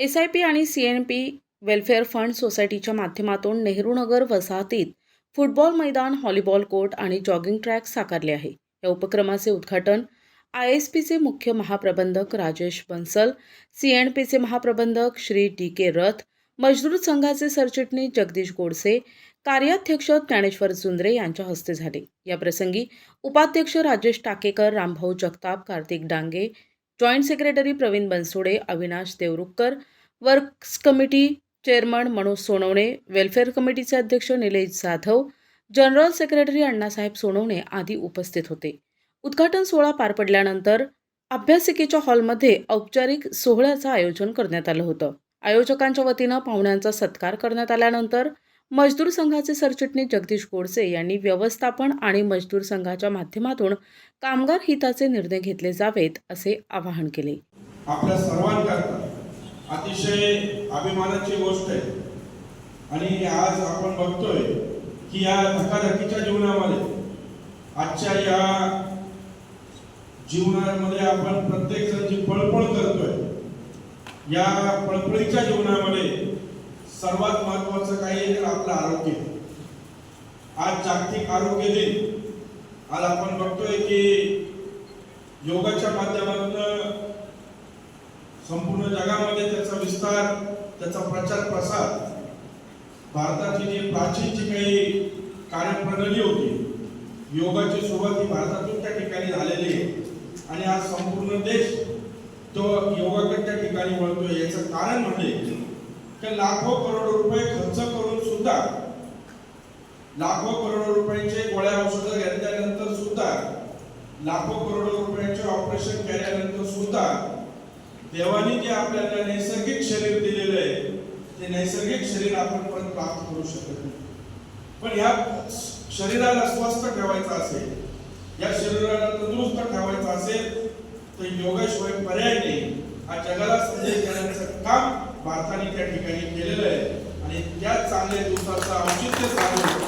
S I P आणि C N P welfare fund सोसायटीच्या माध्यमातून नेहरूनगर वसाहतीत फुटबॉल मैदान हॉलीबॉल कोर्ट आणि जॉगिंग ट्रॅक साकारले आहे. या उपक्रमाचे उद्घाटन आय एस पीचे मुख्य महाप्रबंधक राजेश बन्सल सी एन पीचे महाप्रबंधक श्री डी के रथ मजदूर संघाचे सरचिटणीस जगदीश गोडसे कार्याध्यक्ष ज्ञानेश्वर जुंद्रे यांच्या हस्ते झाले. या प्रसंगी उपाध्यक्ष Rajesh Takekar Rambhau Jagtap Kartik Dange joint secretary Pravin Bansode Avinash Devrukhkar works committee chairman Manoj Sonawane welfare कमिटीचे अध्यक्ष निलेश जाधव जनरल सेक्रेटरी अण्णासाहेब सोनवणे आदी उपस्थित होते. उद्घाटन सोहळा पार पडल्यानंतर अभ्यासिकेच्या हॉलमध्ये औपचारिक सोहळ्याचं आयोजन करण्यात आलं होतं. आयोजकांच्या वतीनं पाहुण्यांचा सत्कार करण्यात आल्यानंतर मजदूर संघाचे सरचिटणीस जगदीश गोडसे यांनी व्यवस्थापन आणि मजदूर संघाच्या माध्यमातून कामगार हिताचे निर्णय घेतले जावेत असे आवाहन केले. आपल्या सर्वांकरता अतिशय अभिमानाची गोष्ट आहे. आणि आज आपण बघतोय की या धकाधकीच्या जीवनामध्ये आजच्या या जीवनामध्ये आपण प्रत्येक जण जी पळपळ करतोय या पळपळीच्या जीवनामध्ये सर्वात महत्वाचं काही आहे तर आपलं आरोग्य. आज जागतिक आरोग्य दिन. आज आपण बघतोय की योगाच्या माध्यमातून संपूर्ण जगामध्ये त्याचा विस्तार त्याचा प्रचार प्रसार भारताची जी प्राचीन जी काही कार्यप्रणाली होती योगाची सुरुवात ही भारतातून त्या ठिकाणी झालेली आहे. आणि आज संपूर्ण देश तो योगाकडे त्या ठिकाणी वळतोय. याचं कारण म्हणजे की लाखो करोडो रुपये खर्च करून सुद्धा लाखो करोडो रुपयांचे गोळ्या औषधं घेतल्यानंतर सुद्धा लाखो करोडो रुपयांचे ऑपरेशन केल्यानंतर सुद्धा देवाने जे आपल्याला नैसर्गिक शरीर दिलेलं आहे ते नैसर्गिक शरीर आपण परत प्राप्त करू शकत नाही. पण या शरीराला स्वस्थ ठेवायचं असेल या शरीराला तंदुरुस्त ठेवायचं असेल तर योगाशिवाय पर्याय नाही. हा जगाला संदेश देण्याचं काम भारताने त्या ठिकाणी केलेलं आहे. आणि त्या चांगल्या दिवसाचं औचित्य साधून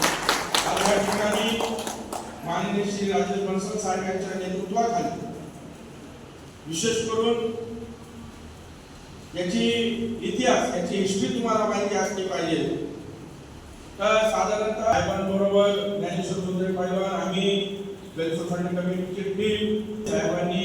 आज या ठिकाणी माननीय श्री राजेश बनसल साहेब यांच्या नेतृत्वाखाली विशेष करून याची इतिहास याची हिस्ट्री तुम्हाला माहिती असली पाहिजे. तर साधारणतः साहेबांबरोबर ज्ञानेश्वर सुंदर पैलवान आम्ही वेलफेअर फंड कमिटीची टीम साहेबांनी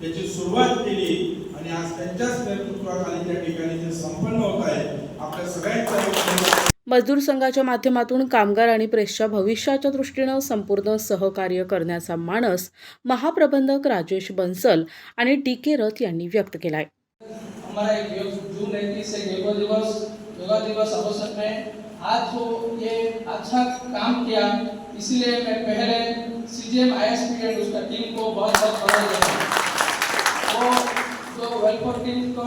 त्याची सुरुवात केली. आणि आज त्यांच्याच नेतृत्वाखाली त्या ठिकाणी ते संपन्न होत आहे आपल्या सगळ्यांच्या मजदूर संघाच्या माध्यमातून कामगार आणि प्रेसच्या भविष्याच्या दृष्टीनं संपूर्ण सहकार्य करण्याचा मानस महाप्रबंधक राजेश बन्सल आणि डी के रथ यांनी व्यक्त केलाय. हमारा एक योग जून इक्कीस से योगा दिवस योगा दिवस अवसर में आज जो ये अच्छा काम किया इसीलिए मैं पहले सीजीएम आईएसपी एंड उसका टीम को बहुत बहुत बधाई देता हूँ।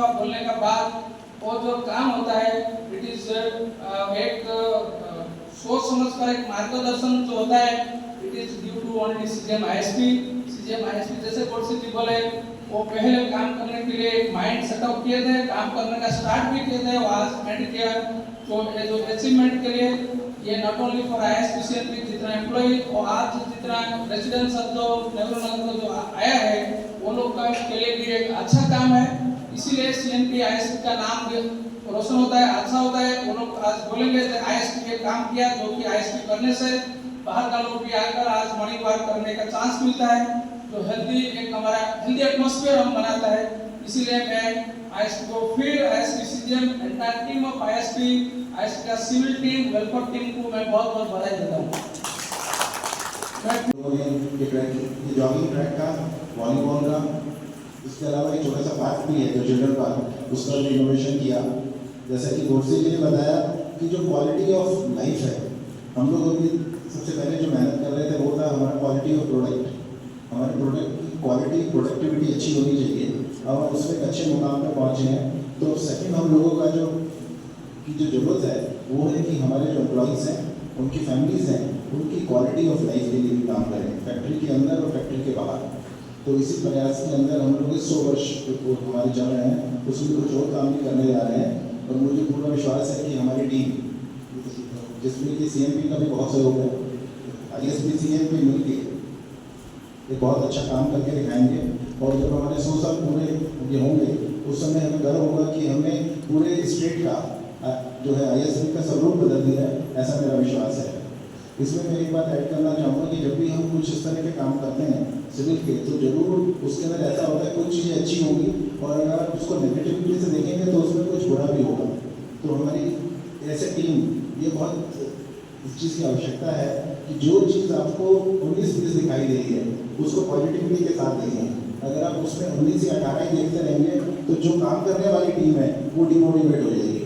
का बोलने का बाद वो जो काम होता है इट इज़ एक सोच समझ कर एक मार्गदर्शन जो होता है it is due to only CGM ISP CGM ISP जैसे कोर्सी जी बोले वो पहले काम करने के लिए एक माइंड सेटअप किए थे, काम करने का स्टार्ट भी किए थे वो आज एंड किया। तो ये जो अचीवमेंट के लिए, ये not only for I S C जितना एम्प्लॉय और आज जितना रेजिडेंट्स अब जो नगर जो आया है, वो लोग का के लिए भी एक अच्छा काम है। इसीलिए C N P I S P का नाम भी रोशन होता है अच्छा होता है। वो लोग आज बोलेंगे आई एस पी काम किया जो कि आई एस पी करने से बाहर का लोग भी आकर आज मॉर्निंग वॉक करने का चांस मिलता है। जो हेल्दी एक हमारा हेल्दी एटमॉस्फेयर हम बनाता है। इसीलिए मैं आईएसपी को फिर ISP CGM entire team of ISP ISP का सिविल टीम वेलफेयर टीम को मैं बहुत बहुत बधाई देता हूँ। जॉगिंग ट्रैक का वॉलीबॉल का इसके अलावा एक छोटा सा पार्क भी है, जो चिल्ड्रन पार्क उसका भी इनोवेशन किया। जैसा कि गोडसे जी ने बताया कि जो क्वालिटी ऑफ़ लाइफ है, हम लोग अभी सबसे पहले जो मेहनत कर रहे थे, वो था हमारा क्वालिटी ऑफ़ प्रोडक्ट हमारे प्रोडक्ट की क्वालिटी प्रोडक्टिविटी अच्छी होनी चाहिए। अब हम उसमें अच्छे मुकाम पर पहुँचे हैं। तो सेकेंड हम लोगों का जो, की जो ज़रूरत है, वो है कि हमारे जो एम्प्लॉयज़ हैं, उनकी फैमिलीज़ हैं, उनकी क्वालिटी ऑफ़ लाइफ के लिए भी काम करें। फैक्ट्री के अंदर और फैक्ट्री के बाहर। तो इसी प्रयास के अंदर हम लोग इस सौ वर्ष जो हमारे चल रहे हैं उसमें कुछ और काम भी करने जा रहे हैं और मुझे पूरा विश्वास है कि हमारी टीम, जिसमें कि सी एम पी का भी बहुत सहयोग है I S P C M भी मिल के ये बहुत अच्छा काम करके दिखाएँगे। और जब हमारे सौ साल पूरे ये होंगे, उस समय हमें गर्व होगा कि हमने पूरे स्टेट का, जो है आई एस पी का स्वरूप बदल दिया है, ऐसा मेरा विश्वास है। इसमें मैं एक बात ऐड करना चाहूँगा कि जब भी हम कुछ इस तरह के काम करते हैं सिविल के तो ज़रूर उसके अंदर ऐसा होता है कुछ चीज़ें अच्छी होंगी और अगर आप उसको नेगेटिविटी से देखेंगे तो उसमें कुछ बुरा भी होगा। तो हमारी ऐसे टीम ये बहुत इस चीज़ की आवश्यकता है कि जो चीज़ आपको उन्नीस बीस दिखाई दे रही है, उसको पॉजिटिविटी के साथ देखें। अगर आप उसमें उन्नीस या अठारह ही देखते रहेंगे तो जो काम करने वाली टीम है, वो डिमोटिवेट हो जाएगी।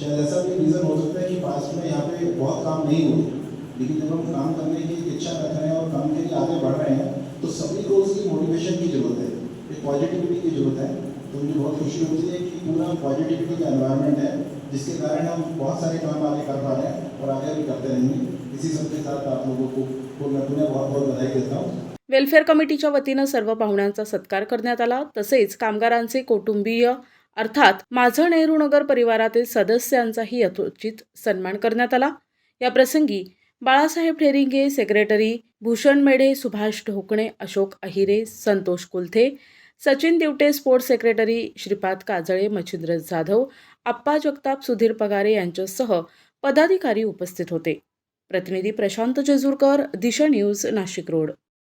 शायद ऐसा भी रीज़न हो सकता है कि पास्ट में यहाँ पे बहुत काम नहीं हुए लेकिन जब हम काम करने की इच्छा रख रहे हैं और काम के लिए आगे बढ़ रहे हैं तो सभी को उसकी मोटिवेशन की जरूरत है एक पॉजिटिविटी की जरूरत है। तो मुझे बहुत खुशी होती है कि पूरा पॉजिटिविटी का एनवायरनमेंट है जिसके कारण हम बहुत सारे काम आगे कर पा रहे हैं और आगे भी करते रहेंगे। इसी सब के साथ आप लोगों को को मैं पुनः बहुत बहुत बधाई देता हूँ। वेलफेअर कमिटीच्या वतीनं सर्व पाहुण्यांचा सत्कार करण्यात आला. तसेच कामगारांचे कुटुंबीय अर्थात माझं नेहरू नगर परिवारातील सदस्यांचाही यथोचित सन्मान करण्यात आला. या प्रसंगी Balasaheb Theringe secretary Bhushan Medhe Subhash Dhokne Ashok Ahire Santosh Kulthe Sachin Divte sports secretary Shripad Kajale Machhindra Jadhav Appa Jagtap Sudhir Pagare यांच्यासह पदाधिकारी उपस्थित होते. प्रतिनिधी प्रशांत जेजूरकर दिशा न्यूज नाशिक रोड.